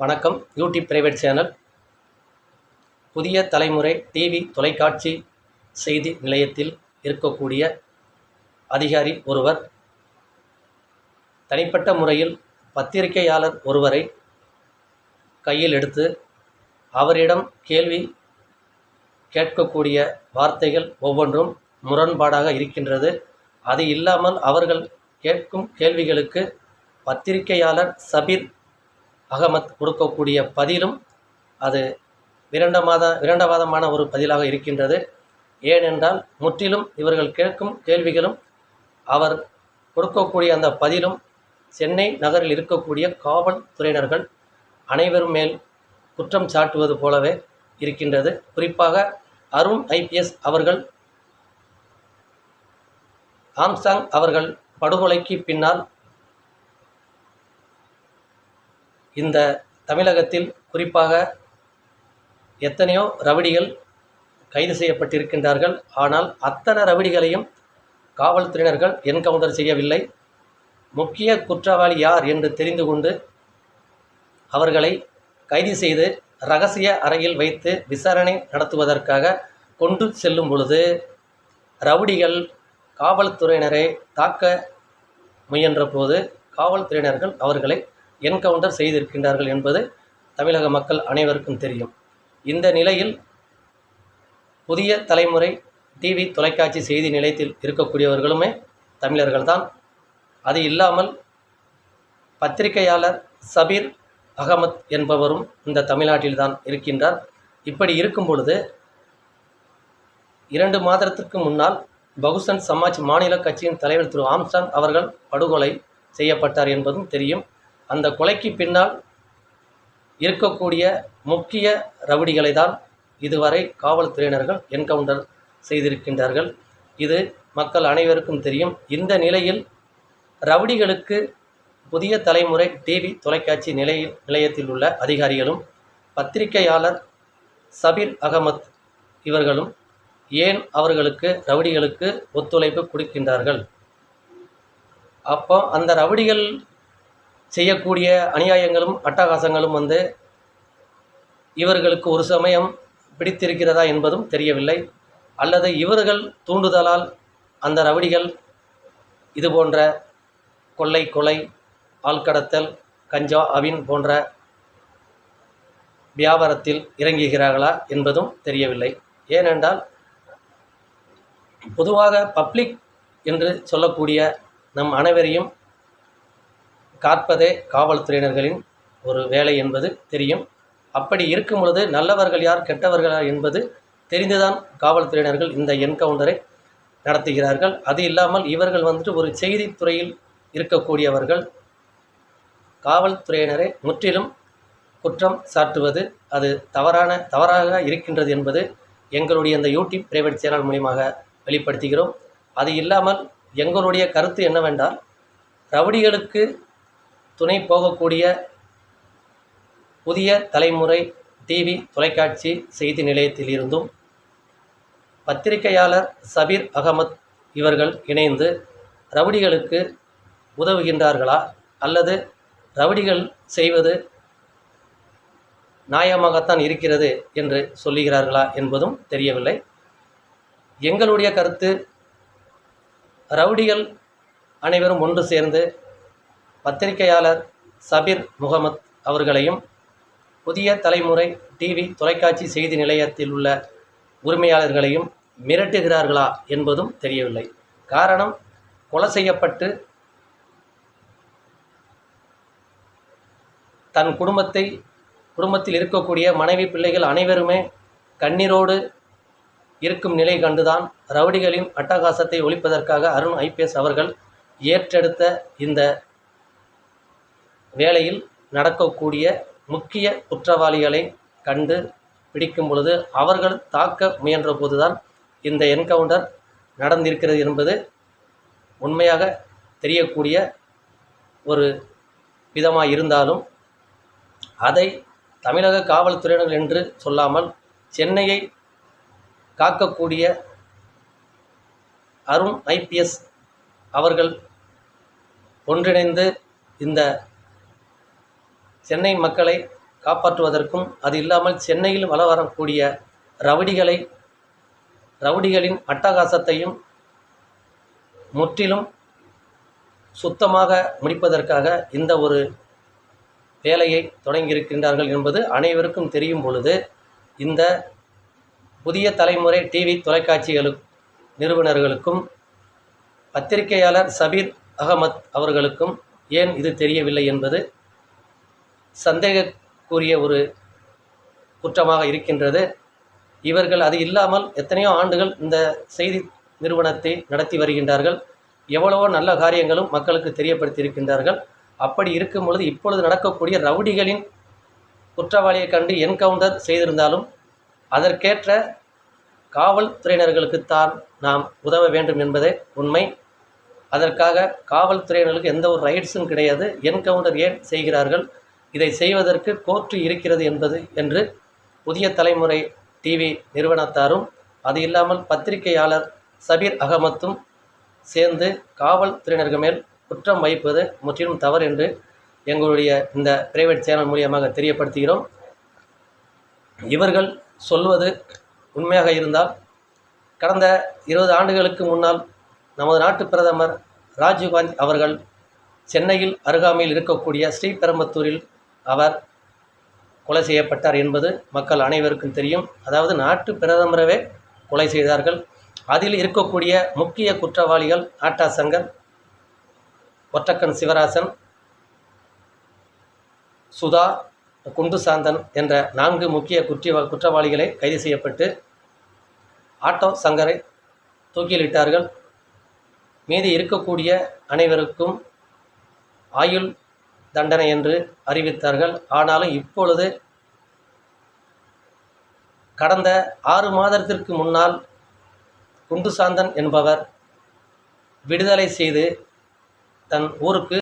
வணக்கம். YouTube private channel புதிய தலைமுறை டிவி தொலைக்காட்சி செய்தி நிலையத்தில் இருக்கக்கூடிய அதிகாரி ஒருவர். தனிப்பட்ட முறையில் பத்திரிகையாளர் ஒருவரை கையில் எடுத்து அவரிடம் கேள்வி கேட்கக்கூடிய வார்த்தைகள் ஒவ்வொன்றும் முரண்பாடாக இருக்கின்றது. அது இல்லாமல் அவர்கள் கேட்கும் கேள்விகளுக்கு பத்திரிகையாளர் சபீர் அகமத் கொடுக்கக்கூடிய பதிலும் அது விரண்டமாத விரண்டவாதமான ஒரு பதிலாக இருக்கின்றது. ஏனென்றால் முற்றிலும் இவர்கள் கேட்கும் கேள்விகளும் அவர் கொடுக்கக்கூடிய அந்த பதிலும் சென்னை நகரில் இருக்கக்கூடிய காவல்துறையினர்கள் அனைவரும் மேல் குற்றம் சாட்டுவது போலவே இருக்கின்றது. குறிப்பாக அருண் ஐபிஎஸ் அவர்கள் ஆம்சாங் அவர்கள் படுகொலைக்கு பின்னால் இந்த தமிழகத்தில் குறிப்பாக எத்தனையோ ரவுடிகள் கைது செய்யப்பட்டிருக்கின்றார்கள். ஆனால் அத்தனை ரவுடிகளையும் காவல்துறையினர்கள் என்கவுண்டர் செய்யவில்லை. முக்கிய குற்றவாளி யார் என்று தெரிந்து கொண்டு அவர்களை கைது செய்து ரகசிய அறையில் வைத்து விசாரணை நடத்துவதற்காக கொண்டு செல்லும் பொழுது ரவுடிகள் காவல்துறையினரை தாக்க முயன்றபோது காவல்துறையினர்கள் அவர்களை என்கவுண்டர் செய்திருக்கின்றார்கள் என்பது தமிழக மக்கள் அனைவருக்கும் தெரியும். இந்த நிலையில் புதிய தலைமுறை டிவி தொலைக்காட்சி செய்தி நிலையத்தில் இருக்கக்கூடியவர்களுமே தமிழர்கள்தான் அது இல்லாமல் பத்திரிகையாளர் சபீர் அகமத் என்பவரும் இந்த தமிழ்நாட்டில்தான் இருக்கின்றார். இப்படி இருக்கும் பொழுது இரண்டு மாதத்திற்கு முன்னால் பகுசன் சமாஜ் மாநில கட்சியின் தலைவர் திரு ஆம்சாங் அவர்கள் படுகொலை செய்யப்பட்டார் என்பதும் தெரியும். அந்த கொலைக்கு பின்னால் இருக்கக்கூடிய முக்கிய ரவுடிகளை தான் இதுவரை காவல்துறையினர்கள் என்கவுண்டர் செய்திருக்கின்றார்கள். இது மக்கள் அனைவருக்கும் தெரியும். இந்த நிலையில் ரவுடிகளுக்கு புதிய தலைமுறை டிவி தொலைக்காட்சி நிலையில் நிலையத்தில் உள்ள அதிகாரிகளும் பத்திரிகையாளர் சபீர் அகமத் இவர்களும் ஏன் அவர்களுக்கு ரவுடிகளுக்கு ஒத்துழைப்பு கொடுக்கின்றார்கள்? அப்போ அந்த ரவுடிகள் செய்யக்கூடிய அநியாயங்களும் அட்டகாசங்களும் வந்து இவர்களுக்கு ஒரு சமயம் பிடித்திருக்கிறதா என்பதும் தெரியவில்லை. அல்லது இவர்கள் தூண்டுதலால் அந்த ரவுடிகள் இது போன்ற கொள்ளை கொலை ஆள்கடத்தல் கஞ்சா அவின் போன்ற வியாபாரத்தில் இறங்குகிறார்களா என்பதும் தெரியவில்லை. ஏனென்றால் பொதுவாக பப்ளிக் என்று சொல்லக்கூடிய நம் அனைவரையும் காற்பதே காவல்துறையினர்களின் ஒரு வேலை என்பது தெரியும். அப்படி இருக்கும் பொழுது நல்லவர்கள் யார் கெட்டவர்கள் யார் என்பது தெரிந்துதான் காவல்துறையினர்கள் இந்த என்கவுண்டரை நடத்துகிறார்கள். அது இல்லாமல் இவர்கள் வந்துட்டு ஒரு செய்தித்துறையில் இருக்கக்கூடியவர்கள். காவல்துறையினரை முற்றிலும் குற்றம் சாட்டுவது அது தவறான தவறாக இருக்கின்றது என்பது எங்களுடைய இந்த யூடியூப் பிரைவேட் சேனல் மூலியமாக வெளிப்படுத்துகிறோம். அது இல்லாமல் எங்களுடைய கருத்து என்னவென்றால் ரவுடிகளுக்கு துணை போகக்கூடிய புதிய தலைமுறை டிவி தொலைக்காட்சி செய்தி நிலையத்தில் இருந்தும் பத்திரிகையாளர் சபீர் அகமத் இவர்கள் இணைந்து ரவுடிகளுக்கு உதவுகின்றார்களா? அல்லது ரவுடிகள் செய்வது நியாயமாகத்தான் இருக்கிறது என்று சொல்லுகிறார்களா என்பதும் தெரியவில்லை. எங்களுடைய கருத்து ரவுடிகள் அனைவரும் ஒன்று சேர்ந்து பத்திரிகையாளர் சபீர் முகமத் அவர்களையும் புதிய தலைமுறை டிவி தொலைக்காட்சி செய்தி நிலையத்தில் உள்ள உரிமையாளர்களையும் மிரட்டுகிறார்களா என்பதும் தெரியவில்லை. காரணம் கொலை செய்யப்பட்டு தன் குடும்பத்தை குடும்பத்தில் இருக்கக்கூடிய மனைவி பிள்ளைகள் அனைவருமே கண்ணீரோடு இருக்கும் நிலை கண்டுதான் ரவுடிகளின் அட்டகாசத்தை ஒழிப்பதற்காக அருண் ஐபிஎஸ் அவர்கள் ஏற்றெடுத்த இந்த வேலையில் நடக்கக்கூடிய முக்கிய குற்றவாளிகளை கண்டு பிடிக்கும் பொழுது அவர்கள் தாக்க முயன்ற போதுதான் இந்த என்கவுண்டர் நடந்திருக்கிறது என்பது உண்மையாக தெரியக்கூடிய ஒரு விதமாக இருந்தாலும் அதை தமிழக காவல்துறையினர் என்று சொல்லாமல் சென்னையை காக்கக்கூடிய அருண் ஐபிஎஸ் அவர்கள் ஒன்றிணைந்து இந்த சென்னை மக்களை காப்பாற்றுவதற்கும் அது இல்லாமல் சென்னையில் வள வரக்கூடிய ரவுடிகளை ரவுடிகளின் அட்டகாசத்தையும் முற்றிலும் சுத்தமாக முடிப்பதற்காக இந்த ஒரு வேலையை தொடங்கியிருக்கின்றார்கள் என்பது அனைவருக்கும் தெரியும் பொழுது இந்த புதிய தலைமுறை டிவி தொலைக்காட்சிகளு நிறுவனர்களுக்கும் பத்திரிகையாளர் சபீர் அகமத் அவர்களுக்கும் ஏன் இது தெரியவில்லை என்பது சந்தேகக்குரிய ஒரு குற்றமாக இருக்கின்றது. இவர்கள் அது இல்லாமல் எத்தனையோ ஆண்டுகள் இந்த செய்தி நிறுவனத்தை நடத்தி வருகின்றார்கள். எவ்வளவோ நல்ல காரியங்களும் மக்களுக்கு தெரியப்படுத்தியிருக்கின்றார்கள். அப்படி இருக்கும் பொழுது இப்பொழுது நடக்கக்கூடிய ரவுடிகளின் குற்றவாளியை கண்டு என்கவுண்டர் செய்திருந்தாலும் அதற்கேற்ற காவல்துறையினர்களுக்குத்தான் நாம் உதவ வேண்டும் என்பதே உண்மை. அதற்காக காவல்துறையினர்களுக்கு எந்த ஒரு ரைட்ஸும் கிடையாது. என்கவுண்டர் ஏன் செய்கிறார்கள்? இதை செய்வதற்கு கோர்ட்டு இருக்கிறது என்பது என்று புதிய தலைமுறை டிவி நிறுவனத்தாரும் அது இல்லாமல் பத்திரிகையாளர் சபீர் அகமத்தும் சேர்ந்து காவல்துறையினர்கள் மேல் குற்றம் வைப்பது முற்றிலும் தவறு என்று எங்களுடைய இந்த பிரைவேட் சேனல் மூலியமாக தெரியப்படுத்துகிறோம். இவர்கள் சொல்வது உண்மையாக இருந்தால் கடந்த இருபது ஆண்டுகளுக்கு முன்னால் நமது நாட்டு பிரதமர் ராஜீவ்காந்தி அவர்கள் சென்னையில் அருகாமையில் இருக்கக்கூடிய ஸ்ரீபெரும்பத்தூரில் அவர் கொலை செய்யப்பட்டார் என்பது மக்கள் அனைவருக்கும் தெரியும். அதாவது நாட்டு பிரதமரவே கொலை செய்தார்கள். அதில் இருக்கக்கூடிய முக்கிய குற்றவாளிகள் ஆட்டா சங்கர் ஒற்றக்கன் சிவராசன் சுதா குண்டு சாந்தன் என்ற நான்கு முக்கிய குற்றவா குற்றவாளிகளை கைது செய்யப்பட்டு ஆட்டோ சங்கரை தூக்கிலிட்டார்கள். மீதி இருக்கக்கூடிய அனைவருக்கும் ஆயுள் தண்டனை என்று அறிவித்தார்கள். ஆனாலும் இப்பொழுது கடந்த ஆறு மாதத்திற்கு முன்னால் குண்டுசாந்தன் என்பவர் விடுதலை செய்து தன் ஊருக்கு